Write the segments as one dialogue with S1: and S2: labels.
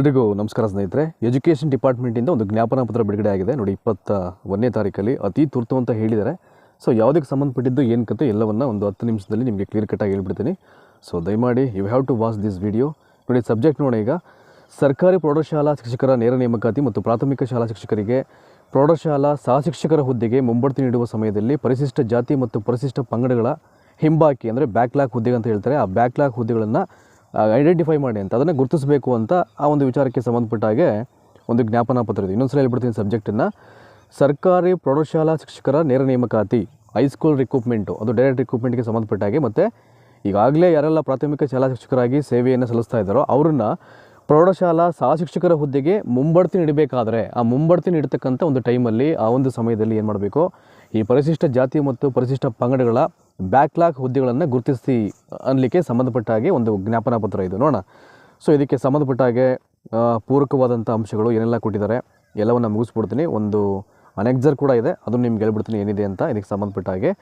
S1: ಎಲ್ರಿಗೂ ನಮಸ್ಕಾರ ಸ್ನೇಹಿತರೆ. ಎಜುಕೇಷನ್ ಡಿಪಾರ್ಟ್ಮೆಂಟಿಂದ ಒಂದು ಜ್ಞಾಪನ ಪತ್ರ ಬಿಡುಗಡೆ ಆಗಿದೆ. ನೋಡಿ, ಇಪ್ಪತ್ತ ಒಂದನೇ ತಾರೀಕಲ್ಲಿ ಅತಿ ತುರ್ತು ಅಂತ ಹೇಳಿದ್ದಾರೆ. ಸೊ ಯಾವುದಕ್ಕೆ ಸಂಬಂಧಪಟ್ಟಿದ್ದು, ಏನು ಕತೆ ಎಲ್ಲವನ್ನು ಒಂದು ಹತ್ತು ನಿಮಿಷದಲ್ಲಿ ನಿಮಗೆ ಕ್ಲಿಯರ್ ಕಟ್ಟಾಗಿ ಹೇಳ್ಬಿಡ್ತೀನಿ. ಸೊ ದಯಮಾಡಿ you have to watch this video ನೋಡಿ ಸಬ್ಜೆಕ್ಟ್ ನೋಡಿ ಈಗ. ಸರ್ಕಾರಿ ಪ್ರೌಢಶಾಲಾ ಶಿಕ್ಷಕರ ನೇರ ನೇಮಕಾತಿ ಮತ್ತು ಪ್ರಾಥಮಿಕ ಶಾಲಾ ಶಿಕ್ಷಕರಿಗೆ ಪ್ರೌಢಶಾಲಾ ಸಹಶಿಕ್ಷಕರ ಹುದ್ದೆಗೆ ಮುಂಬಡ್ತಿ ನೀಡುವ ಸಮಯದಲ್ಲಿ ಪರಿಶಿಷ್ಟ ಜಾತಿ ಮತ್ತು ಪರಿಶಿಷ್ಟ ಪಂಗಡಗಳ ಹಿಂಬಾಕಿ, ಅಂದರೆ ಬ್ಯಾಕ್ಲಾಕ್ ಹುದ್ದೆಗೆ ಅಂತ ಹೇಳ್ತಾರೆ. ಆ ಬ್ಯಾಕ್ಲಾಕ್ ಹುದ್ದೆಗಳನ್ನು ಐಡೆಂಟಿಫೈ ಮಾಡಿ ಅಂತ, ಅದನ್ನು ಗುರುತಿಸಬೇಕು ಅಂತ ಆ ಒಂದು ವಿಚಾರಕ್ಕೆ ಸಂಬಂಧಪಟ್ಟ ಹಾಗೆ ಒಂದು ಜ್ಞಾಪನಾ ಪತ್ರ ಇದೆ. ಇನ್ನೊಂದು ಸಲ ಹೇಳ್ಬಿಡ್ತೀನಿ ಸಬ್ಜೆಕ್ಟನ್ನು ಸರ್ಕಾರಿ ಪ್ರೌಢಶಾಲಾ ಶಿಕ್ಷಕರ ನೇರ ನೇಮಕಾತಿ ಹೈಸ್ಕೂಲ್ ರಿಕ್ರೂಟ್ಮೆಂಟು ಅದು ಡೈರೆಕ್ಟ್ ರಿಕ್ರೂಟ್ಮೆಂಟ್ಗೆ ಸಂಬಂಧಪಟ್ಟ ಹಾಗೆ. ಮತ್ತು ಈಗಾಗಲೇ ಯಾರೆಲ್ಲ ಪ್ರಾಥಮಿಕ ಶಾಲಾ ಶಿಕ್ಷಕರಾಗಿ ಸೇವೆಯನ್ನು ಸಲ್ಲಿಸ್ತಾ ಇದ್ದಾರೋ, ಅವರನ್ನು ಪ್ರೌಢಶಾಲಾ ಸಹ ಶಿಕ್ಷಕರ ಹುದ್ದೆಗೆ ಮುಂಬಡ್ತಿ ನೀಡಬೇಕಾದ್ರೆ, ಆ ಮುಂಬಡ್ತಿ ನೀಡತಕ್ಕಂಥ ಒಂದು ಟೈಮಲ್ಲಿ ಆ ಒಂದು ಸಮಯದಲ್ಲಿ ಏನು ಮಾಡಬೇಕು? ಈ ಪರಿಶಿಷ್ಟ ಜಾತಿ ಮತ್ತು ಪರಿಶಿಷ್ಟ ಪಂಗಡಗಳ ಬ್ಯಾಕ್ಲಾಗ್ ಹುದ್ದೆಗಳನ್ನು ಗುರುತಿಸಿ ಅನ್ನಲಿಕ್ಕೆ ಸಂಬಂಧಪಟ್ಟ ಹಾಗೆ ಒಂದು ಜ್ಞಾಪನಾ ಪತ್ರ ಇದು. ನೋಡೋಣ. ಸೊ ಇದಕ್ಕೆ ಸಂಬಂಧಪಟ್ಟ ಹಾಗೆ ಪೂರಕವಾದಂಥ ಅಂಶಗಳು ಏನೆಲ್ಲ ಕೊಟ್ಟಿದ್ದಾರೆ, ಎಲ್ಲವನ್ನು ಮುಗಿಸ್ಬಿಡ್ತೀನಿ. ಒಂದು ಅನೆಕ್ಸರ್ ಕೂಡ ಇದೆ, ಅದನ್ನು ನಿಮ್ಗೆ ಹೇಳ್ಬಿಡ್ತೀನಿ ಏನಿದೆ ಅಂತ ಇದಕ್ಕೆ ಸಂಬಂಧಪಟ್ಟ ಹಾಗೆ.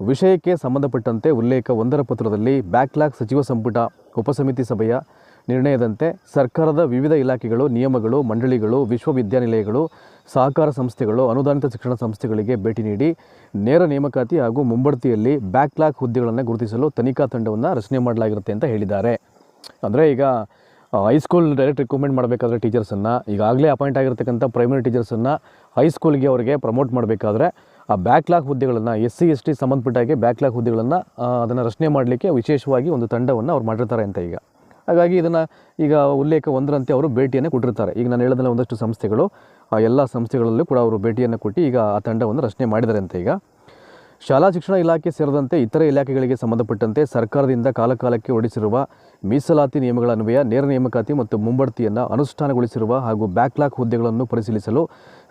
S1: ವಿಷಯಕ್ಕೆ ಸಂಬಂಧಪಟ್ಟಂತೆ ಉಲ್ಲೇಖ ಒಂದರ ಪತ್ರದಲ್ಲಿ ಬ್ಯಾಕ್ಲಾಗ್ ಸಚಿವ ಸಂಪುಟ ಉಪಸಮಿತಿ ಸಭೆಯ ನಿರ್ಣಯದಂತೆ ಸರ್ಕಾರದ ವಿವಿಧ ಇಲಾಖೆಗಳು, ನಿಯಮಗಳು, ಮಂಡಳಿಗಳು, ವಿಶ್ವವಿದ್ಯಾನಿಲಯಗಳು, ಸಹಕಾರ ಸಂಸ್ಥೆಗಳು, ಅನುದಾನಿತ ಶಿಕ್ಷಣ ಸಂಸ್ಥೆಗಳಿಗೆ ಭೇಟಿ ನೀಡಿ ನೇರ ನೇಮಕಾತಿ ಹಾಗೂ ಮುಂಬಡ್ತಿಯಲ್ಲಿ ಬ್ಯಾಕ್ಲಾಗ್ ಹುದ್ದೆಗಳನ್ನು ಗುರುತಿಸಲು ತನಿಖಾ ತಂಡವನ್ನು ರಚನೆ ಮಾಡಲಾಗಿರುತ್ತೆ ಅಂತ ಹೇಳಿದ್ದಾರೆ. ಅಂದರೆ ಈಗ ಹೈಸ್ಕೂಲ್ ಡೈರೆಕ್ಟ್ ರಿಕ್ರೂಟ್ಮೆಂಟ್ ಮಾಡಬೇಕಾದ್ರೆ ಟೀಚರ್ಸನ್ನು ಈಗಾಗಲೇ ಅಪಾಯಿಂಟ್ ಆಗಿರ್ತಕ್ಕಂಥ ಪ್ರೈಮರಿ ಟೀಚರ್ಸನ್ನು ಹೈಸ್ಕೂಲ್ಗೆ ಅವರಿಗೆ ಪ್ರಮೋಟ್ ಮಾಡಬೇಕಾದ್ರೆ ಆ ಬ್ಯಾಕ್ಲಾಗ್ ಹುದ್ದೆಗಳನ್ನು ಎಸ್ ಸಿ ಎಸ್ ಟಿ ಸಂಬಂಧಪಟ್ಟಾಗೆ ಬ್ಯಾಕ್ಲಾಗ್ ಹುದ್ದೆಗಳನ್ನು ಅದನ್ನು ರಚನೆ ಮಾಡಲಿಕ್ಕೆ ವಿಶೇಷವಾಗಿ ಒಂದು ತಂಡವನ್ನು ಅವ್ರು ಮಾಡಿರ್ತಾರೆ ಅಂತ ಈಗ. ಹಾಗಾಗಿ ಇದನ್ನು ಈಗ ಉಲ್ಲೇಖ ಒಂದರಂತೆ ಅವರು ಭೇಟಿಯನ್ನು ಕೊಟ್ಟಿರ್ತಾರೆ. ಈಗ ನಾನು ಹೇಳಿದ್ರೆ ಒಂದಷ್ಟು ಸಂಸ್ಥೆಗಳು, ಆ ಎಲ್ಲ ಸಂಸ್ಥೆಗಳಲ್ಲೂ ಕೂಡ ಅವರು ಭೇಟಿಯನ್ನು ಕೊಟ್ಟು ಈಗ ಆ ತಂಡವನ್ನು ರಚನೆ ಮಾಡಿದರಂತೆ ಈಗ. ಶಾಲಾ ಶಿಕ್ಷಣ ಇಲಾಖೆ ಸೇರಿದಂತೆ ಇತರೆ ಇಲಾಖೆಗಳಿಗೆ ಸಂಬಂಧಪಟ್ಟಂತೆ ಸರ್ಕಾರದಿಂದ ಕಾಲಕಾಲಕ್ಕೆ ಹೊರಡಿಸಿರುವ ಮೀಸಲಾತಿ ನಿಯಮಗಳ ಅನ್ವಯ, ನೇರ ನೇಮಕಾತಿ ಮತ್ತು ಮುಂಬಡ್ತಿಯನ್ನು ಅನುಷ್ಠಾನಗೊಳಿಸಿರುವ ಹಾಗೂ ಬ್ಯಾಕ್ಲಾಗ್ ಹುದ್ದೆಗಳನ್ನು ಪರಿಶೀಲಿಸಲು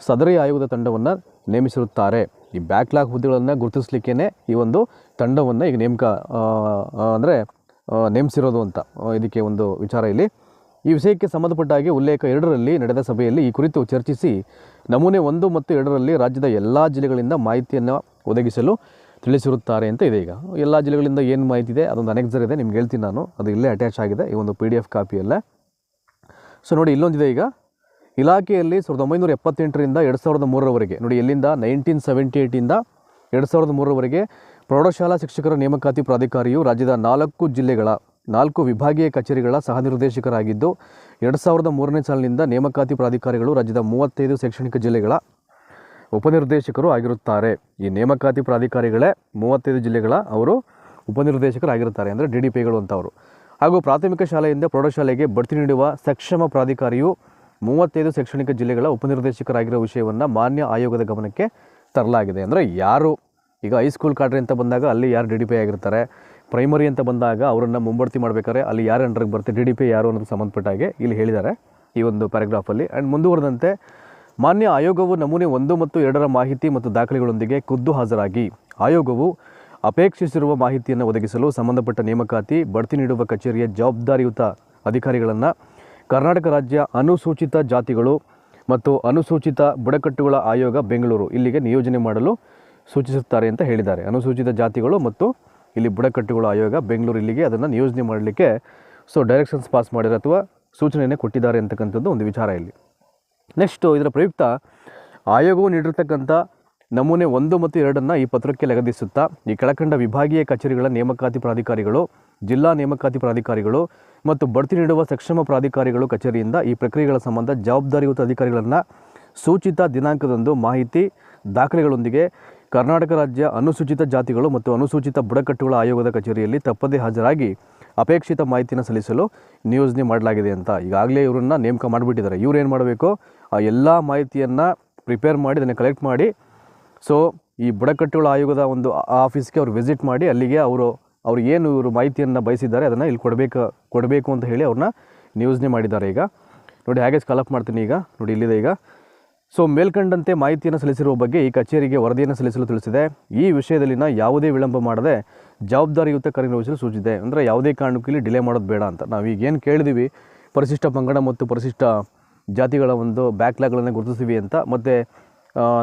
S1: ಸದರಿ ಆಯೋಗದ ತಂಡವನ್ನು ನೇಮಿಸಿರುತ್ತಾರೆ. ಈ ಬ್ಯಾಕ್ಲಾಗ್ ಹುದ್ದೆಗಳನ್ನು ಗುರುತಿಸಲಿಕ್ಕೇ ಈ ಒಂದು ತಂಡವನ್ನು ಈಗ ನೇಮಕ ಅಂದರೆ ನೇಮಿಸಿರೋದು ಅಂತ ಇದಕ್ಕೆ ಒಂದು ವಿಚಾರ ಇಲ್ಲಿ. ಈ ವಿಷಯಕ್ಕೆ ಸಂಬಂಧಪಟ್ಟ ಹಾಗೆ ಉಲ್ಲೇಖ ಎರಡರಲ್ಲಿ ನಡೆದ ಸಭೆಯಲ್ಲಿ ಈ ಕುರಿತು ಚರ್ಚಿಸಿ ನಮೂನೆ ಒಂದು ಮತ್ತು ಎರಡರಲ್ಲಿ ರಾಜ್ಯದ ಎಲ್ಲ ಜಿಲ್ಲೆಗಳಿಂದ ಮಾಹಿತಿಯನ್ನು ಒದಗಿಸಲು ತಿಳಿಸಿರುತ್ತಾರೆ ಅಂತ ಇದೆ ಈಗ. ಎಲ್ಲ ಜಿಲ್ಲೆಗಳಿಂದ ಏನು ಮಾಹಿತಿ ಇದೆ? ಅದೊಂದು ಅನೆಕ್ಸರ್ ಇದೆ, ನಿಮ್ಗೆ ಹೇಳ್ತೀನಿ ನಾನು. ಅದು ಇಲ್ಲೇ ಅಟ್ಯಾಚ್ ಆಗಿದೆ, ಈ ಒಂದು ಪಿ ಡಿ ಎಫ್ ಕಾಪಿಯಲ್ಲೇ ಸೊ ನೋಡಿ, ಇಲ್ಲೊಂದಿದೆ ಈಗ. ಇಲಾಖೆಯಲ್ಲಿ ಸಾವಿರದ ಒಂಬೈನೂರ ಎಪ್ಪತ್ತೆಂಟರಿಂದ ಎರಡು ಸಾವಿರದ ಮೂರರವರೆಗೆ, ನೋಡಿ, ಎಲ್ಲಿಂದ? ನೈನ್ಟೀನ್ ಸೆವೆಂಟಿ ಏಯ್ಟಿಂದ ಎರಡು ಸಾವಿರದ ಮೂರರವರೆಗೆ ಪ್ರೌಢಶಾಲಾ ಶಿಕ್ಷಕರ ನೇಮಕಾತಿ ಪ್ರಾಧಿಕಾರಿಯು ರಾಜ್ಯದ ನಾಲ್ಕು ಜಿಲ್ಲೆಗಳ ನಾಲ್ಕು ವಿಭಾಗೀಯ ಕಚೇರಿಗಳ ಸಹ ನಿರ್ದೇಶಕರಾಗಿದ್ದು ಎರಡು ಸಾವಿರದ ಮೂರನೇ ಸಾಲಿನಿಂದ ನೇಮಕಾತಿ ಪ್ರಾಧಿಕಾರಿಗಳು ರಾಜ್ಯದ ಮೂವತ್ತೈದು ಶೈಕ್ಷಣಿಕ ಜಿಲ್ಲೆಗಳ ಉಪನಿರ್ದೇಶಕರು ಆಗಿರುತ್ತಾರೆ. ಈ ನೇಮಕಾತಿ ಪ್ರಾಧಿಕಾರಿಗಳೇ ಮೂವತ್ತೈದು ಜಿಲ್ಲೆಗಳ ಅವರು ಉಪನಿರ್ದೇಶಕರಾಗಿರುತ್ತಾರೆ ಅಂದರೆ ಡಿ ಡಿ ಪಿಗಳು ಅಂತವರು. ಹಾಗೂ ಪ್ರಾಥಮಿಕ ಶಾಲೆಯಿಂದ ಪ್ರೌಢಶಾಲೆಗೆ ಬಡ್ತಿ ನೀಡುವ ಸಕ್ಷಮ ಪ್ರಾಧಿಕಾರಿಯು ಮೂವತ್ತೈದು ಶೈಕ್ಷಣಿಕ ಜಿಲ್ಲೆಗಳ ಉಪನಿರ್ದೇಶಕರಾಗಿರುವ ವಿಷಯವನ್ನು ಮಾನ್ಯ ಆಯೋಗದ ಗಮನಕ್ಕೆ ತರಲಾಗಿದೆ. ಅಂದರೆ ಯಾರು ಈಗ ಹೈಸ್ಕೂಲ್ ಕಾಡ್ರಿ ಅಂತ ಬಂದಾಗ ಅಲ್ಲಿ ಯಾರು ಡಿ ಡಿ ಪಿ ಆಗಿರ್ತಾರೆ ಪ್ರೈಮರಿ ಅಂತ ಬಂದಾಗ ಅವರನ್ನು ಮುಂಬಡ್ತಿ ಮಾಡಬೇಕಾದ್ರೆ ಅಲ್ಲಿ ಯಾರು ಅಂಡರ್ಗೆ ಬರ್ತಾರೆ ಡಿ ಡಿ ಪಿ ಯಾರು ಅನ್ನೋದು ಸಂಬಂಧಪಟ್ಟ ಹಾಗೆ ಇಲ್ಲಿ ಹೇಳಿದ್ದಾರೆ ಈ ಒಂದು ಪ್ಯಾರಾಗ್ರಾಫಲ್ಲಿ ಆ್ಯಂಡ್ ಮುಂದುವರೆದಂತೆ, ಮಾನ್ಯ ಆಯೋಗವು ನಮೂನೆ ಒಂದು ಮತ್ತು ಎರಡರ ಮಾಹಿತಿ ಮತ್ತು ದಾಖಲೆಗಳೊಂದಿಗೆ ಖುದ್ದು ಹಾಜರಾಗಿ. ಆಯೋಗವು ಅಪೇಕ್ಷಿಸಿರುವ ಮಾಹಿತಿಯನ್ನು ಒದಗಿಸಲು ಸಂಬಂಧಪಟ್ಟ ನೇಮಕಾತಿ, ಬಡ್ತಿ ನೀಡುವ ಕಚೇರಿಯ ಜವಾಬ್ದಾರಿಯುತ ಅಧಿಕಾರಿಗಳನ್ನು ಕರ್ನಾಟಕ ರಾಜ್ಯ ಅನುಸೂಚಿತ ಜಾತಿಗಳು ಮತ್ತು ಅನುಸೂಚಿತ ಬುಡಕಟ್ಟುಗಳ ಆಯೋಗ ಬೆಂಗಳೂರು ಇಲ್ಲಿಗೆ ನಿಯೋಜನೆ ಮಾಡಲು ಸೂಚಿಸುತ್ತಾರೆ ಅಂತ ಹೇಳಿದ್ದಾರೆ. ಅನುಸೂಚಿತ ಜಾತಿಗಳು ಮತ್ತು ಇಲ್ಲಿ ಬುಡಕಟ್ಟುಗಳ ಆಯೋಗ ಬೆಂಗಳೂರು ಇಲ್ಲಿಗೆ ಅದನ್ನು ನಿಯೋಜನೆ ಮಾಡಲಿಕ್ಕೆ ಸೊ ಡೈರೆಕ್ಷನ್ಸ್ ಪಾಸ್ ಮಾಡಿರೋ ಅಥವಾ ಸೂಚನೆಯನ್ನೇ ಕೊಟ್ಟಿದ್ದಾರೆ ಅಂತಕ್ಕಂಥದ್ದು ಒಂದು ವಿಚಾರ ಇಲ್ಲಿ. ನೆಕ್ಸ್ಟು ಇದರ ಪ್ರಯುಕ್ತ ಆಯೋಗವು ನೀಡಿರ್ತಕ್ಕಂಥ ನಮೂನೆ ಒಂದು ಮತ್ತು ಎರಡನ್ನು ಈ ಪತ್ರಕ್ಕೆ ಲಗದಿಸುತ್ತಾ ಈ ಕೆಳಕಂಡ ವಿಭಾಗೀಯ ಕಚೇರಿಗಳ ನೇಮಕಾತಿ ಪ್ರಾಧಿಕಾರಿಗಳು, ಜಿಲ್ಲಾ ನೇಮಕಾತಿ ಪ್ರಾಧಿಕಾರಿಗಳು ಮತ್ತು ಬಡ್ತಿ ನೀಡುವ ಸಕ್ಷಮ ಪ್ರಾಧಿಕಾರಿಗಳು ಕಚೇರಿಯಿಂದ ಈ ಪ್ರಕ್ರಿಯೆಗಳ ಸಂಬಂಧ ಜವಾಬ್ದಾರಿಯುತ ಅಧಿಕಾರಿಗಳನ್ನು ಸೂಚಿತ ದಿನಾಂಕದಂದು ಮಾಹಿತಿ, ದಾಖಲೆಗಳೊಂದಿಗೆ ಕರ್ನಾಟಕ ರಾಜ್ಯ ಅನುಸೂಚಿತ ಜಾತಿಗಳು ಮತ್ತು ಅನುಸೂಚಿತ ಬುಡಕಟ್ಟುಗಳ ಆಯೋಗದ ಕಚೇರಿಯಲ್ಲಿ ತಪ್ಪದೇ ಹಾಜರಾಗಿ ಅಪೇಕ್ಷಿತ ಮಾಹಿತಿಯನ್ನು ಸಲ್ಲಿಸಲು ನಿಯೋಜನೆ ಮಾಡಲಾಗಿದೆ ಅಂತ ಈಗಾಗಲೇ ಇವರನ್ನು ನೇಮಕ ಮಾಡಿಬಿಟ್ಟಿದ್ದಾರೆ. ಏನು ಮಾಡಬೇಕು? ಆ ಎಲ್ಲ ಮಾಹಿತಿಯನ್ನು ಪ್ರಿಪೇರ್ ಮಾಡಿ, ಅದನ್ನು ಕಲೆಕ್ಟ್ ಮಾಡಿ ಸೊ ಈ ಬುಡಕಟ್ಟುಗಳ ಆಯೋಗದ ಒಂದು ಆಫೀಸ್ಗೆ ಅವರು ವಿಸಿಟ್ ಮಾಡಿ, ಅಲ್ಲಿಗೆ ಅವರು, ಅವ್ರು ಏನು ಇವರು ಮಾಹಿತಿಯನ್ನು ಬಯಸಿದ್ದಾರೆ ಅದನ್ನು ಇಲ್ಲಿ ಕೊಡಬೇಕು ಕೊಡಬೇಕು ಅಂತ ಹೇಳಿ ಅವ್ರನ್ನ ನಿಯೋಜನೆ ಮಾಡಿದ್ದಾರೆ ಈಗ. ನೋಡಿ, ಹೇಗೆ ಸ್ಕಾಲಪ್ ಮಾಡ್ತೀನಿ ಈಗ. ನೋಡಿ, ಇಲ್ಲಿದೆ ಈಗ. ಸೊ ಮೇಲ್ಕಂಡಂತೆ ಮಾಹಿತಿಯನ್ನು ಸಲ್ಲಿಸಿರುವ ಬಗ್ಗೆ ಈ ಕಚೇರಿಗೆ ವರದಿಯನ್ನು ಸಲ್ಲಿಸಲು ತಿಳಿಸಿದೆ. ಈ ವಿಷಯದಲ್ಲಿನ ಯಾವುದೇ ವಿಳಂಬ ಮಾಡದೆ ಜವಾಬ್ದಾರಿಯುತ ಕಾರ್ಯನಿರ್ವಹಿಸಲು ಸೂಚಿಸಿದೆ. ಅಂದರೆ ಯಾವುದೇ ಕಾರಣಕ್ಕೂ ಡಿಲೇ ಮಾಡೋದು ಬೇಡ ಅಂತ. ನಾವು ಈಗೇನು ಕೇಳಿದ್ದೀವಿ ಪರಿಶಿಷ್ಟ ಪಂಗಡ ಮತ್ತು ಪರಿಶಿಷ್ಟ ಜಾತಿಗಳ ಒಂದು ಬ್ಯಾಕ್ಲಾಗ್ಗಳನ್ನು ಗುರುತಿಸ್ತೀವಿ ಅಂತ. ಮತ್ತು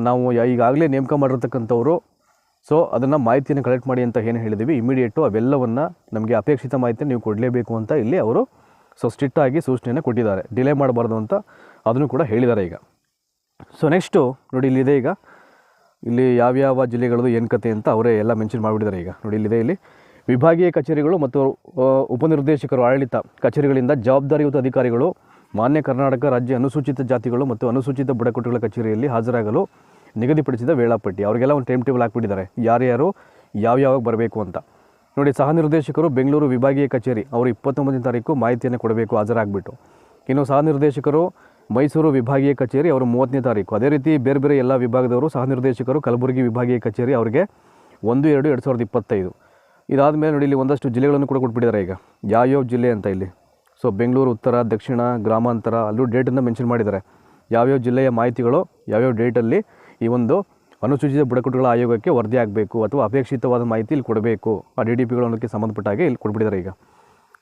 S1: ನಾವು ಈಗಾಗಲೇ ನೇಮಕ ಮಾಡಿರ್ತಕ್ಕಂಥವ್ರು. ಸೊ ಅದನ್ನು ಮಾಹಿತಿಯನ್ನು ಕಲೆಕ್ಟ್ ಮಾಡಿ ಅಂತ ಏನು ಹೇಳಿದ್ದೀವಿ ಇಮಿಡಿಯೇಟು ಅವೆಲ್ಲವನ್ನು ನಮಗೆ ಅಪೇಕ್ಷಿತ ಮಾಹಿತಿಯನ್ನು ನೀವು ಕೊಡಲೇಬೇಕು ಅಂತ ಇಲ್ಲಿ ಅವರು, ಸೊ ಸ್ಟ್ರಿಕ್ಟಾಗಿ ಸೂಚನೆಯನ್ನು ಕೊಟ್ಟಿದ್ದಾರೆ. ಡಿಲೇ ಮಾಡಬಾರ್ದು ಅಂತ ಅದನ್ನು ಕೂಡ ಹೇಳಿದ್ದಾರೆ ಈಗ. ಸೊ ನೆಕ್ಸ್ಟು ನೋಡಿ ಇಲ್ಲಿದೆ ಈಗ. ಇಲ್ಲಿ ಯಾವ್ಯಾವ ಜಿಲ್ಲೆಗಳದ್ದು ಏನು ಕತೆ ಅಂತ ಅವರೇ ಎಲ್ಲ ಮೆನ್ಷನ್ ಮಾಡಿಬಿಟ್ಟಿದ್ದಾರೆ ಈಗ. ನೋಡಿ ಇಲ್ಲಿದೆ ಇಲ್ಲಿ. ವಿಭಾಗೀಯ ಕಚೇರಿಗಳು ಮತ್ತು ಉಪನಿರ್ದೇಶಕರು ಆಡಳಿತ ಕಚೇರಿಗಳಿಂದ ಜವಾಬ್ದಾರಿಯುತ ಅಧಿಕಾರಿಗಳು, ಮಾನ್ಯ ಕರ್ನಾಟಕ ರಾಜ್ಯ ಅನುಸೂಚಿತ ಜಾತಿಗಳು ಮತ್ತು ಅನುಸೂಚಿತ ಬುಡಕಟ್ಟುಗಳ ಕಚೇರಿಯಲ್ಲಿ ಹಾಜರಾಗಲು ನಿಗದಿಪಡಿಸಿದ ವೇಳಾಪಟ್ಟಿ. ಅವರಿಗೆಲ್ಲ ಒಂದು ಟೈಮ್ ಟೇಬಲ್ ಹಾಕ್ಬಿಟ್ಟಿದ್ದಾರೆ. ಯಾರ್ಯಾರು ಯಾವ್ಯಾವಾಗ ಬರಬೇಕು ಅಂತ. ನೋಡಿ, ಸಹ ನಿರ್ದೇಶಕರು ಬೆಂಗಳೂರು ವಿಭಾಗೀಯ ಕಚೇರಿ, ಅವರು ಇಪ್ಪತ್ತೊಂಬತ್ತನೇ ತಾರೀಕು ಮಾಹಿತಿಯನ್ನು ಕೊಡಬೇಕು, ಹಾಜರಾಗ್ಬಿಟ್ಟು. ಇನ್ನು ಸಹ ನಿರ್ದೇಶಕರು ಮೈಸೂರು ವಿಭಾಗೀಯ ಕಚೇರಿ ಅವರು ಮೂವತ್ತನೇ ತಾರೀಕು. ಅದೇ ರೀತಿ ಬೇರೆ ಬೇರೆ ಎಲ್ಲ ವಿಭಾಗದವರು ಸಹ ನಿರ್ದೇಶಕರು ಕಲಬುರಗಿ ವಿಭಾಗೀಯ ಕಚೇರಿ ಅವರಿಗೆ ಒಂದು, ಎರಡು ಎರಡು ಸಾವಿರದ ಇಪ್ಪತ್ತೈದು. ಇದಾದ ಮೇಲೆ ನೋಡಿ, ಇಲ್ಲಿ ಒಂದಷ್ಟು ಜಿಲ್ಲೆಗಳನ್ನು ಕೂಡ ಕೊಟ್ಬಿಟ್ಟಿದ್ದಾರೆ ಈಗ. ಯಾವ್ಯಾವ ಜಿಲ್ಲೆ ಅಂತ ಇಲ್ಲಿ. ಸೊ ಬೆಂಗಳೂರು ಉತ್ತರ, ದಕ್ಷಿಣ, ಗ್ರಾಮಾಂತರ, ಅಲ್ಲೂ ಡೇಟನ್ನು ಮೆನ್ಷನ್ ಮಾಡಿದ್ದಾರೆ. ಯಾವ್ಯಾವ ಜಿಲ್ಲೆಯ ಮಾಹಿತಿಗಳು, ಯಾವ್ಯಾವ ಡೇಟಲ್ಲಿ ಈ ಒಂದು ಅನುಸೂಚಿತ ಬುಡಕಟ್ಟುಗಳ ಆಯೋಗಕ್ಕೆ ವರದಿ ಆಗಬೇಕು ಅಥವಾ ಅಪೇಕ್ಷಿತವಾದ ಮಾಹಿತಿ ಇಲ್ಲಿ ಕೊಡಬೇಕು? ಆ ಡಿ ಡಿ ಪಿಗಳು ಅನ್ನೋದಕ್ಕೆ ಸಂಬಂಧಪಟ್ಟ ಇಲ್ಲಿ ಕೊಟ್ಬಿಟ್ಟಿದ್ದಾರೆ ಈಗ.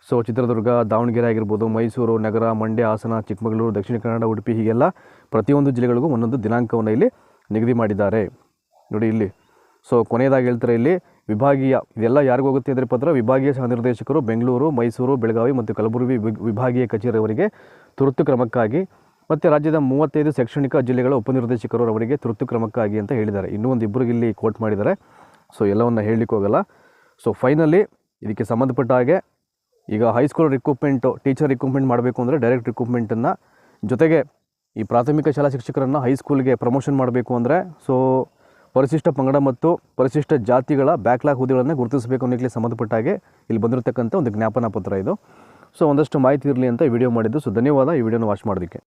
S1: ಸೊ ಚಿತ್ರದುರ್ಗ, ದಾವಣಗೆರೆ ಆಗಿರ್ಬೋದು, ಮೈಸೂರು, ನಗರ, ಮಂಡ್ಯ, ಹಾಸನ, ಚಿಕ್ಕಮಗಳೂರು, ದಕ್ಷಿಣ ಕನ್ನಡ, ಉಡುಪಿ ಹೀಗೆಲ್ಲ ಪ್ರತಿಯೊಂದು ಜಿಲ್ಲೆಗಳಿಗೂ ಒಂದೊಂದು ದಿನಾಂಕವನ್ನು ಇಲ್ಲಿ ನಿಗದಿ ಮಾಡಿದ್ದಾರೆ. ನೋಡಿ ಇಲ್ಲಿ. ಸೊ ಕೊನೆಯದಾಗಿ ಹೇಳ್ತಾರೆ ಇಲ್ಲಿ ವಿಭಾಗೀಯ, ಇದೆಲ್ಲ ಯಾರಿಗೂ ಹೋಗುತ್ತೆ ಅಂದರೆ ಪತ್ರ ವಿಭಾಗೀಯ ಸಹ ನಿರ್ದೇಶಕರು ಬೆಂಗಳೂರು, ಮೈಸೂರು, ಬೆಳಗಾವಿ ಮತ್ತು ಕಲಬುರಗಿ ವಿಭ- ವಿಭಾಗೀಯ ಕಚೇರಿಯವರಿಗೆ ತುರ್ತು ಕ್ರಮಕ್ಕಾಗಿ ಮತ್ತು ರಾಜ್ಯದ ಮೂವತ್ತೈದು ಶೈಕ್ಷಣಿಕ ಜಿಲ್ಲೆಗಳ ಉಪನಿರ್ದೇಶಕರು ಅವರಿಗೆ ತುರ್ತು ಕ್ರಮಕ್ಕಾಗಿ ಅಂತ ಹೇಳಿದ್ದಾರೆ. ಇನ್ನೂ ಒಂದು ಇಬ್ಬರಿಗೆ ಇಲ್ಲಿ ಕೋಟ್ ಮಾಡಿದ್ದಾರೆ. ಸೊ ಎಲ್ಲವನ್ನು ಹೇಳಲಿಕ್ಕೆ ಹೋಗಲ್ಲ. ಸೊ ಫೈನಲಿ ಇದಕ್ಕೆ ಸಂಬಂಧಪಟ್ಟ ಹಾಗೆ ಈಗ ಹೈಸ್ಕೂಲ್ ರಿಕ್ರೂಟ್ಮೆಂಟು ಟೀಚರ್ ರಿಕ್ರೂಟ್ಮೆಂಟ್ ಮಾಡಬೇಕು ಅಂದರೆ ಡೈರೆಕ್ಟ್ ರಿಕ್ರೂಟ್ಮೆಂಟನ್ನು ಜೊತೆಗೆ ಈ ಪ್ರಾಥಮಿಕ ಶಾಲಾ ಶಿಕ್ಷಕರನ್ನು ಹೈಸ್ಕೂಲ್ಗೆ ಪ್ರಮೋಷನ್ ಮಾಡಬೇಕು ಅಂದರೆ ಸೊ ಪರಿಶಿಷ್ಟ ಪಂಗಡ ಮತ್ತು ಪರಿಶಿಷ್ಟ ಜಾತಿಗಳ ಬ್ಯಾಕ್ಲಾಗ್ ಹುದ್ದೆಗಳನ್ನು ಗುರುತಿಸಬೇಕು ಅನ್ನೋಕ್ಕೆ ಸಂಬಂಧಪಟ್ಟ ಹಾಗೆ ಇಲ್ಲಿ ಬಂದಿರತಕ್ಕಂಥ ಒಂದು ಜ್ಞಾಪನಾ ಪತ್ರ ಇದು. ಸೊ ಒಂದಷ್ಟು ಮಾಹಿತಿ ಇರಲಿ ಅಂತ ವಿಡಿಯೋ ಮಾಡಿದ್ದು. ಸೊ ಧನ್ಯವಾದ ಈ ವಿಡಿಯೋನ ವಾಚ್ ಮಾಡೋದಕ್ಕೆ.